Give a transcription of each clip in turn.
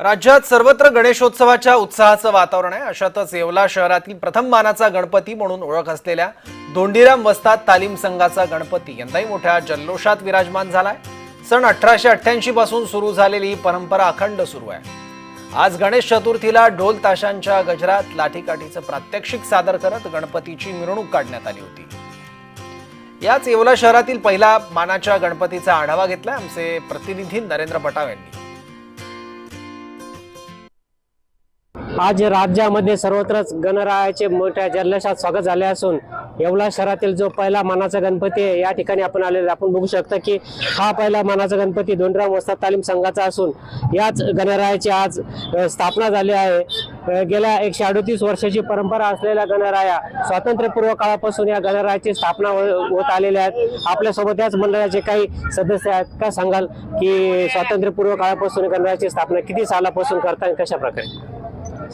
राज्यात सर्वत्र गणेशोत्सवाच्या उत्साहाचं वातावरण आहे. अशातच येवला शहरातील प्रथम मानाचा गणपती म्हणून ओळख असलेल्या धोंडीराम वस्ताद तालीम संघाचा गणपती यंदाही मोठ्या जल्लोषात विराजमान झालाय. सन अठराशे अठ्ठ्याऐंशी पासून सुरू झालेली ही परंपरा अखंड सुरू आहे. आज गणेश चतुर्थीला ढोल ताशांच्या गजरात लाठीकाठीचं प्रात्यक्षिक सादर करत गणपतीची मिरवणूक काढण्यात आली होती. याच येवला शहरातील पहिला मानाच्या गणपतीचा आढावा घेतलाय आमचे प्रतिनिधी नरेंद्र पटाव यांनी. आज राज्यामध्ये सर्वत्रच गणरायाचे मोठ्या जल्लोषात स्वागत झाले असून येवला शहरातील जो पहिला मानाचा गणपती आहे या ठिकाणी आपण आलेला आपण बघू शकता की हा पहिला मानाचा गणपती दोनराम वस्ताद तालीम संघाचा असून याच गणरायाची आज स्थापना झाली आहे. गेल्या एकशे अडतीस वर्षाची परंपरा असलेल्या गणराया स्वातंत्र्यपूर्व काळापासून या गणरायाची स्थापना हो, होत आलेल्या आहेत. आपल्यासोबत याच मंडळाचे काही सदस्य आहेत. का सांगाल की स्वातंत्र्यपूर्व काळापासून गणरायाची स्थापना किती सालापासून करता आणि कशा प्रकारे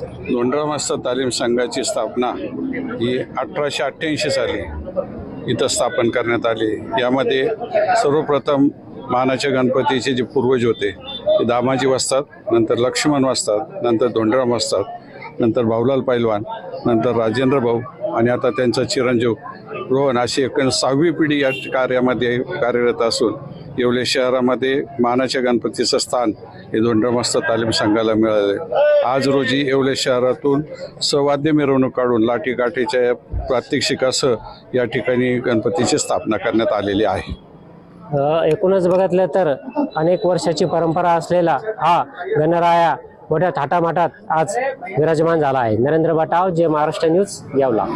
दोंडरामस्त तालीम संघाची स्थापना ही अठराशे अठ्ठ्याऐंशी साली इथं स्थापन करण्यात आली. यामध्ये सर्वप्रथम मानाच्या गणपतीचे जे पूर्वज होते ते दामाजी वाजतात नंतर लक्ष्मण वाजतात नंतर धोंडराम वाजतात नंतर भाऊलाल पैलवान नंतर राजेंद्र भाऊ आणि आता त्यांचा चिरंजीव रोहन अशी एक सहावी पिढी या कार्यामध्ये कार्यरत असून येवले शहरामध्ये मानाच्या गणपतीचं स्थान हे धोंडमस्त तालीम संघाला मिळाले. आज रोजी येवले शहरातून सवाद्य मिरवणूक काढून लाठीकाठीच्या प्रात्यक्षिकासह या ठिकाणी गणपतीची स्थापना करण्यात आलेली आहे. एकूणच बघितलं तर अनेक वर्षाची परंपरा असलेला हा गणराया मोठ्या थाटामाटात आज विराजमान झाला आहे. नरेंद्र बटाव जे महाराष्ट्र न्यूज यावला.